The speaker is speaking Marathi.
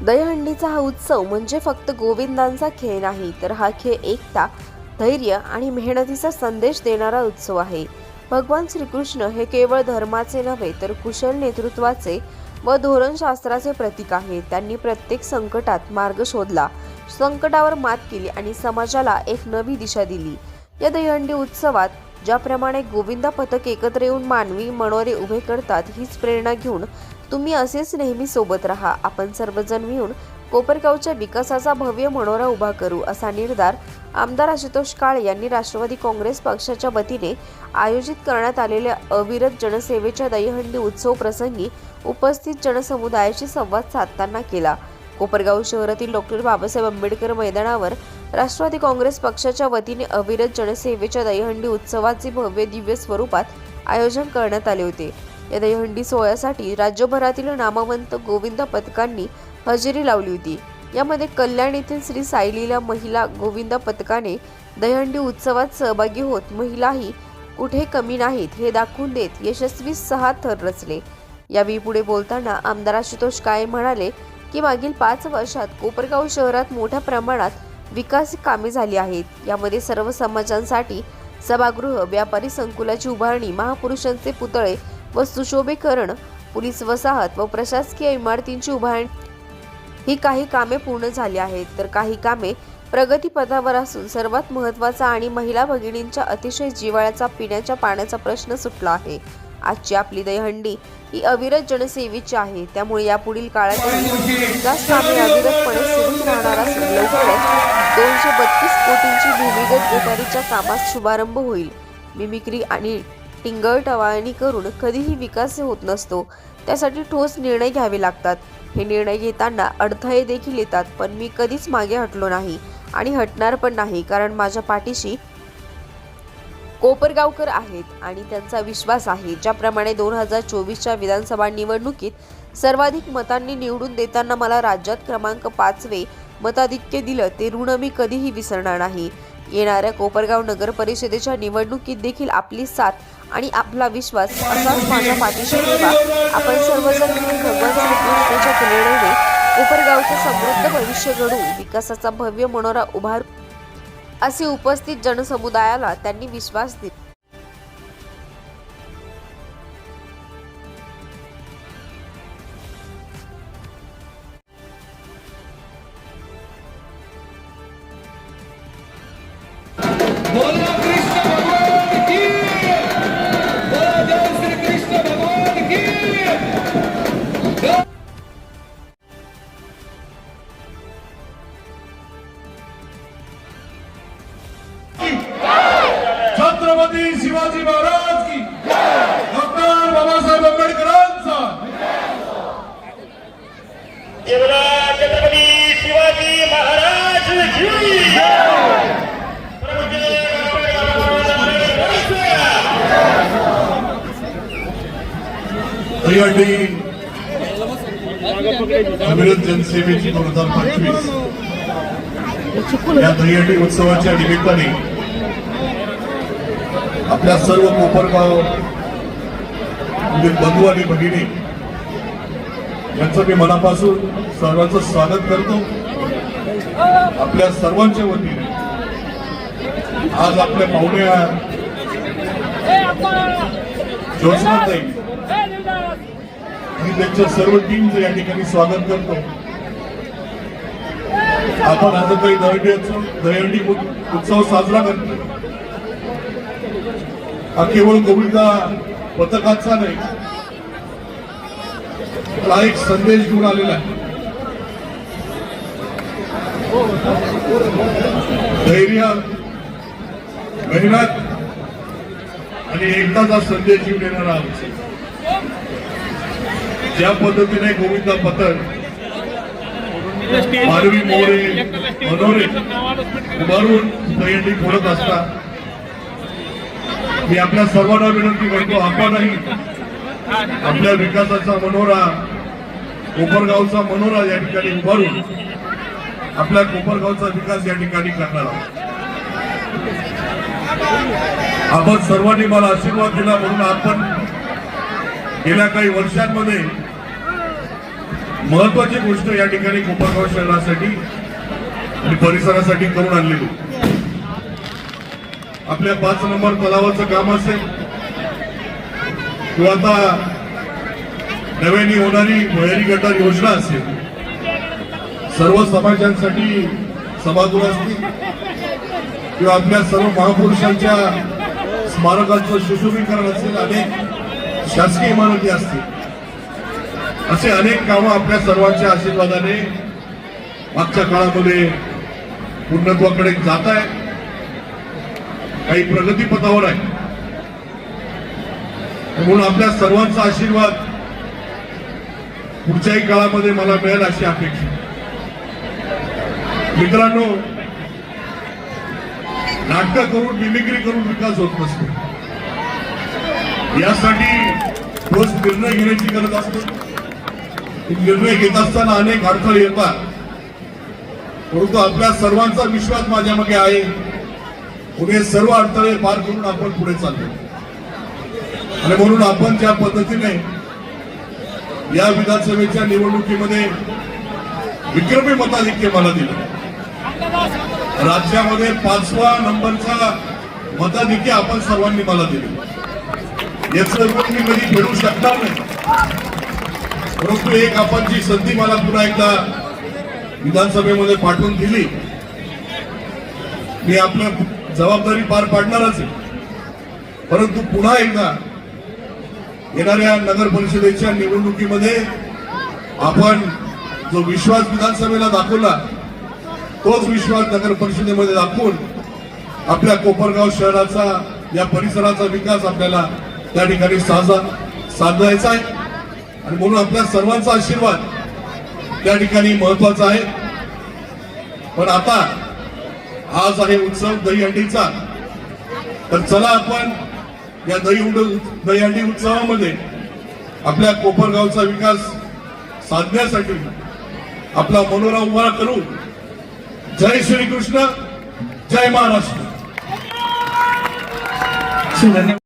दहीहंडीचा हा उत्सव म्हणजे फक्त गोविंदांचा खेळ नाही तर हा खेळ एकता धैर्य आणि मेहनतीचा संदेश देणारा उत्सव आहे. भगवान श्रीकृष्ण हे केवळ धर्माचे नव्हे तर कुशल नेतृत्वाचे व धोरणशास्त्राचे प्रतीक आहे त्यांनी प्रत्येक संकटात मार्ग शोधला संकटावर मात केली आणि समाजाला एक नवी दिशा दिली. या दहीहंडी उत्सवात ज्याप्रमाणे गोविंदा पथक एकत्र येऊन मानवी मनोरे उभे करतात हीच प्रेरणा घेऊन तुम्ही असेच नेहमी सोबत राहा. आपण सर्वजण मिळून कोपरगावच्या विकासाचा भव्य मनोरा उभा करू असा निर्धार आमदार आशुतोष काळे यांनी राष्ट्रवादी काँग्रेस पक्षाच्या वतीने आयोजित करण्यात आलेल्या अविरत जनसेवेच्या दहीहंडी उत्सव प्रसंगी उपस्थित जनसमुदायाशी संवाद साधताना केला. कोपरगाव शहरातील डॉक्टर बाबासाहेब आंबेडकर मैदानावर राष्ट्रवादी काँग्रेस पक्षाच्या वतीने अविरत जनसेवेच्या दहीहंडी उत्सवाचे भव्य दिव्य स्वरूपात आयोजन करण्यात आले होते. या दहीहंडी सोहळ्यासाठी राज्यभरातील नामवंत गोविंद पथकांनी हजेरी लावली होती. यामध्ये कल्याण येथील श्री सायलीला महिला गोविंद पथकाने दहीहंडी उत्सवात सहभागी होत महिलाही कुठे कमी नाहीत हे दाखवून देत यशस्वी सहा थर रचले. यावेळी पुढे बोलताना आमदार आशुतोष काळे म्हणाले की मागील पाच वर्षात कोपरगाव शहरात मोठ्या प्रमाणात विकास कामे झाली आहेत. यामध्ये सर्व समाजांसाठी सभागृह व्यापारी संकुलाची उभारणी महापुरुषांचे पुतळे व सुशोभीकरण पोलीस वसाहत व प्रशासकीय इमारतींची उभारणी. ही काही कामे पूर्ण झाली आहेत तर काही कामे प्रगतीपथावर असून सर्वात महत्त्वाचा आणि महिला भगिनींच्या अतिशय जिवाळ्याचा पिण्याच्या पाण्याचा प्रश्न सुटला आहे. आजची आपली दहीहंडी ही अविरत जनसेवेची आहे त्यामुळे यापुढील काळात विकास कामे अविरतपणे सुरूच राहणार असून लवकरच दोनशे बत्तीस कोटींची भूमिगत गटारीच्या कामास शुभारंभ होईल. मिमिक्री आणि टिंगळ टवाळणी करून कधीही विकास होत नसतो. त्यासाठी ठोस निर्णय घ्यावे लागतात. हे निर्णय घेताना अडथळे देखील येतात पण मी कधीच मागे हटलो नाही आणि हटणार पण नाही कारण माझ्या पाठीशी कोपरगावकर आहेत आणि त्यांचा विश्वास आहे. ज्याप्रमाणे दोन हजार चोवीसच्या विधानसभा निवडणुकीत सर्वाधिक मतांनी निवडून देताना मला राज्यात क्रमांक पाचवे मताधिक्य दिलं ते ऋण मी कधीही विसरणार नाही. येणाऱ्या कोपरगाव नगर परिषदेच्या निवडणुकीत देखील आपली साथ आणि आपला विश्वास असाच माझ्या पाठीशी ठेवा. आपण सर्वजण मिळून भगवान श्रीकृष्णाच्या प्रेरणेने उपरगावचे समृद्ध भविष्य घडवून विकासाचा भव्य मनोरा उभारू असे उपस्थित जनसमुदायाला त्यांनी विश्वास दिला. दहीहंडी अविरत जनसेवेची दोन हजार पंचवीस. या दहीहंडी उत्सवाच्या निमित्ताने आपल्या सर्व कोपरगाव म्हणजे बंधू आणि भगिनी यांचं मी मनापासून सर्वांचं स्वागत करतो. आपल्या सर्वांच्या वतीने आज आपल्या पाहुण्या ज्योत्स्नाताई आणि त्यांच्या सर्व टीमचं या ठिकाणी स्वागत करतो आपण आता काही दहीहंडी उत्सव दहीहंडी उत्सव साजरा करतो हा केवळ गोविंदा पथकाचा नाही हा एक संदेश घेऊन आलेला आहे. धैर्य मेहनत आणि एकदाचा संदेश घेऊन येणारा हा ज्या पद्धतीने गोविंदा पथक मानवी मोरे मनोरे उभारून दहीहंडी फोडत असतात. मी आपल्या सर्वांना विनंती करतो आपणही आपल्या विकासाचा मनोरा कोपरगावचा मनोरा या ठिकाणी उभारून आपल्या कोपरगावचा विकास या ठिकाणी करणार आहोत. आपण सर्वांनी मला आशीर्वाद दिला म्हणून आपण गेल्या काही वर्षांमध्ये महत्वाची गोष्ट या ठिकाणी कोपरगाव शहरासाठी आणि परिसरासाठी करून आणलेली. आपल्या पाच नंबर तलावाचं काम असेल किंवा आता नव्याने होणारी भुयारी गटार योजना असेल सर्व समाजांसाठी सभागृह असतील किंवा आपल्या सर्व महापुरुषांच्या स्मारकांचं सुशोभीकरण असेल अनेक शासकीय इमारती असतील असे अनेक कामं आपल्या सर्वांच्या आशीर्वादाने मागच्या काळामध्ये पूर्णत्वाकडे जात आहे काही प्रगतीपथावर आहे म्हणून आपल्या सर्वांचा आशीर्वाद पुढच्याही काळामध्ये मला मिळेल अशी अपेक्षा मित्रांनो नाटकं करून मिमिक्री करून विकास होत नसतो. यासाठी ठोस निर्णय घेण्याची गरज असते. निर्णय घेत असताना अनेक अडथळे येतात. परंतु आपल्या सर्वांचा विश्वास माझ्या मागे आहे. पुढे हे सर्व अडथळे पार करून आपण पुढे चाललो. आणि म्हणून आपण ज्या पद्धतीने या विधानसभेच्या निवडणुकीमध्ये विक्रमी मताधिक्य मला दिलं. राज्यामध्ये पाचवा नंबरचा मताधिक्य आपण सर्वांनी मला दिले. याचं मी कधी फेडू शकणार नाही. परंतु एक आपण जी संधी मला पुन्हा एकदा विधानसभेमध्ये पाठवून दिली. मी आपलं जबाबदारी पार पाडणारच आहे. परंतु पुन्हा एकदा येणाऱ्या नगर परिषदेच्या निवडणुकीमध्ये आपण जो विश्वास विधानसभेला दाखवला तोच विश्वास नगर परिषदेमध्ये दाखवून आपल्या कोपरगाव शहराचा या परिसराचा विकास आपल्याला त्या ठिकाणी साजा साधायचा आहे. आणि म्हणून आपल्या सर्वांचा आशीर्वाद त्या ठिकाणी महत्त्वाचा आहे. पण आता आज आहे उत्सव दहीहंडीचा तर चला आपण या दही दहीहंडी उत्सवामध्ये आपल्या कोपरगावचा विकास साधण्यासाठी आपला मनोरा उभा करू. जय श्री कृष्ण जय महाराष्ट्र. धन्यवाद